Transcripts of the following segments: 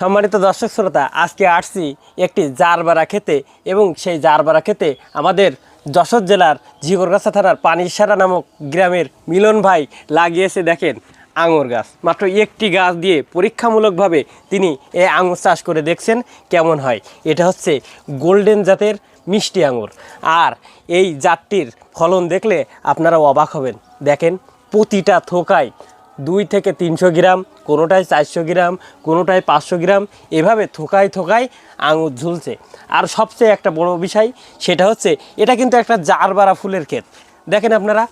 সম্মানিত দর্শক শ্রোতা, আজকে আসছি একটি জারবারা খেতে এবং সেই জারবারা খেতে আমাদের যশোর জেলার জিগরগাছা থানার পানিসারা নামক গ্রামের মিলন ভাই লাগিয়েছে দেখেন আঙুর গাছ। মাত্র একটি গাছ দিয়ে পরীক্ষামূলকভাবে তিনি এই আঙুর চাষ করে দেখছেন কেমন হয়। এটা হচ্ছে গোল্ডেন জাতের মিষ্টি আঙুর। আর এই জাতটির ফলন দেখলে আপনারা অবাক হবেন। দেখেন প্রতিটা থোকায় দুই থেকে তিনশো গ্রাম কোনোটায় চারশো গ্রাম কোনোটায় পাঁচশো গ্রাম, এভাবে থোকায় থোকায় আঙুর ঝুলছে। আর সবচেয়ে একটা বড় বিষয়, সেটা হচ্ছে এটা কিন্তু একটা জারবারা ফুলের ক্ষেত। দেখেন আপনারা,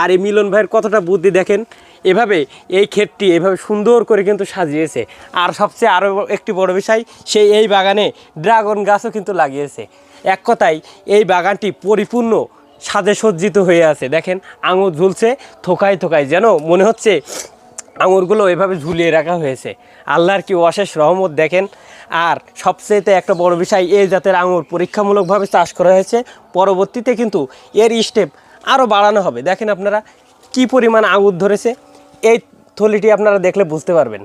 আর এই মিলন ভাইয়ের কতটা বুদ্ধি দেখেন। এভাবে এই ক্ষেতটি এভাবে সুন্দর করে কিন্তু সাজিয়েছে। আর সবচেয়ে আরও একটি বড় বিষয় সে এই বাগানে ড্রাগন গাছও কিন্তু লাগিয়েছে। এক কথায়, এই বাগানটি পরিপূর্ণ সাজে সজ্জিত হয়ে আছে। দেখেন, আঙুর ঝুলছে, থোকায় থোকায়। যেন মনে হচ্ছে আঙুরগুলো এভাবে ঝুলিয়ে রাখা হয়েছে। আল্লাহর কি অশেষ রহমত, দেখেন। আর সবচেয়েতে একটা বড় বিষয়, এই জাতের আঙুর পরীক্ষামূলকভাবে চাষ করা হয়েছে। পরবর্তীতে কিন্তু এর স্টেপ আরও বাড়ানো হবে। দেখেন আপনারা কি পরিমাণ আঙুর ধরেছে। এই থলিটি আপনারা দেখলে বুঝতে পারবেন।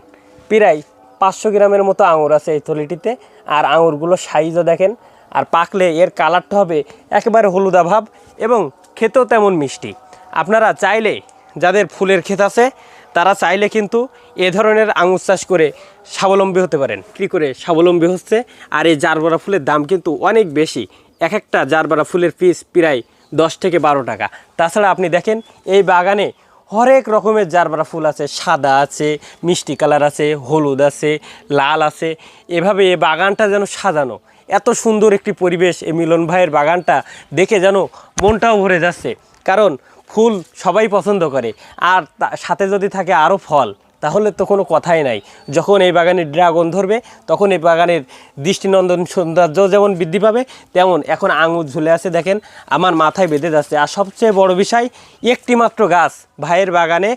প্রায় পাঁচশো গ্রামের মতো আঙুর আছে এই থলিটিতে। আর আঙুরগুলো সাইজও দেখেন। আর পাকলে এর কালারটা হবে একেবারে হলুদা ভাব এবং খেতেও তেমন মিষ্টি। আপনারা চাইলে, যাদের ফুলের ক্ষেত আছে, তারা চাইলে কিন্তু এ ধরনের আঙুর চাষ করে স্বাবলম্বী হতে পারেন। কী করে স্বাবলম্বী হচ্ছে? আর এই জারবারা ফুলের দাম কিন্তু অনেক বেশি। এক একটা জারবারা ফুলের পিস প্রায় দশ থেকে বারো টাকা। তাছাড়া আপনি দেখেন, এই বাগানে হরেক রকমের জারবারা ফুল আছে। সাদা আছে, মিষ্টি কালার আছে, হলুদ আছে, লাল আছে। এভাবে এই বাগানটা যেন সাজানো। এত সুন্দর একটি পরিবেশ এই মিলন ভাইয়ের বাগানটা দেখে যেন মনটাও ভরে যাচ্ছে। কারণ ফুল সবাই পছন্দ করে, আর সাথে যদি থাকে আরও ফল, তাহলে তো কোনো কথাই নাই। যখন এই বাগানে ড্রাগন ধরবে, তখন এই বাগানের দৃষ্টিনন্দন সৌন্দর্য যেমন বৃদ্ধি পাবে, তেমন এখন আঙুর ঝুলে আছে দেখেন, আমার মাথায় বেঁধে যাচ্ছে। আর সবচেয়ে বড় বিষয় একটি মাত্র গাছ, ভাইয়ের বাগানে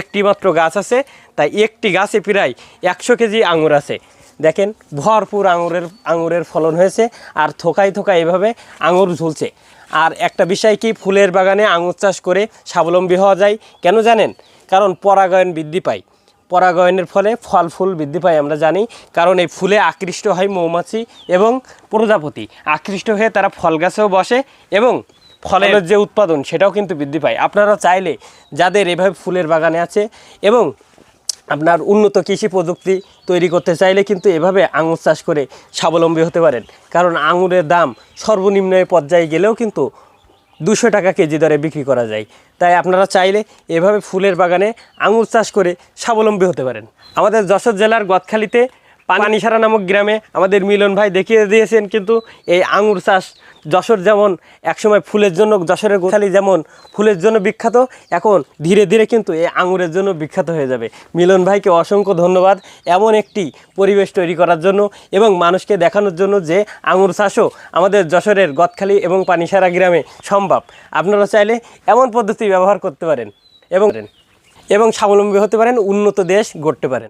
একটি মাত্র গাছ আছে, তাই একটি গাছে প্রায় একশো কেজি আঙুর আছে। দেখেন ভরপুর আঙুরের আঙুরের ফলন হয়েছে আর থোকায় থোকায় এভাবে আঙুর ঝুলছে। আর একটা বিষয় কি ফুলের বাগানে আঙুর চাষ করে স্বাবলম্বী হওয়া যায় কেন জানেন? কারণ পরাগায়ন বৃদ্ধি পায়। পরাগায়নের ফলে ফল ফুল বৃদ্ধি পায় আমরা জানি কারণ এই ফুলে আকৃষ্ট হয় মৌমাছি এবং প্রজাপতি। আকৃষ্ট হয়ে তারা ফল গাছেও বসে এবং ফলের যে উৎপাদন সেটাও কিন্তু বৃদ্ধি পায়। আপনারা চাইলে যাদের এভাবে ফুলের বাগানে আছে এবং আপনার উন্নত কৃষি প্রযুক্তি তৈরি করতে চাইলে কিন্তু এভাবে আঙুর চাষ করে স্বাবলম্বী হতে পারেন। কারণ আঙুরের দাম সর্বনিম্ন পর্যায়ে গেলেও কিন্তু দুশো টাকা কেজি দরে বিক্রি করা যায়। তাই আপনারা চাইলে এভাবে ফুলের বাগানে আঙুর চাষ করে স্বাবলম্বী হতে পারেন। আমাদের যশোর জেলার গদখালিতে পানিসারা নামক গ্রামে আমাদের মিলন ভাই দেখিয়ে দিয়েছেন কিন্তু এই আঙুর চাষ, যশোর যেমন একসময় ফুলের জন্য যশোরের গোখালি যেমন ফুলের জন্য বিখ্যাত, এখন ধীরে ধীরে কিন্তু এই আঙুরের জন্য বিখ্যাত হয়ে যাবে। মিলন ভাইকে অসংখ্য ধন্যবাদ এমন একটি পরিবেশ তৈরি করার জন্য এবং মানুষকে দেখানোর জন্য যে আঙুর চাষও আমাদের যশোরের গদখালি এবং পানিসারা গ্রামে সম্ভব। আপনারা চাইলে এমন পদ্ধতি ব্যবহার করতে পারেন এবং এবং স্বাবলম্বী হতে পারেন, উন্নত দেশ গড়তে পারেন।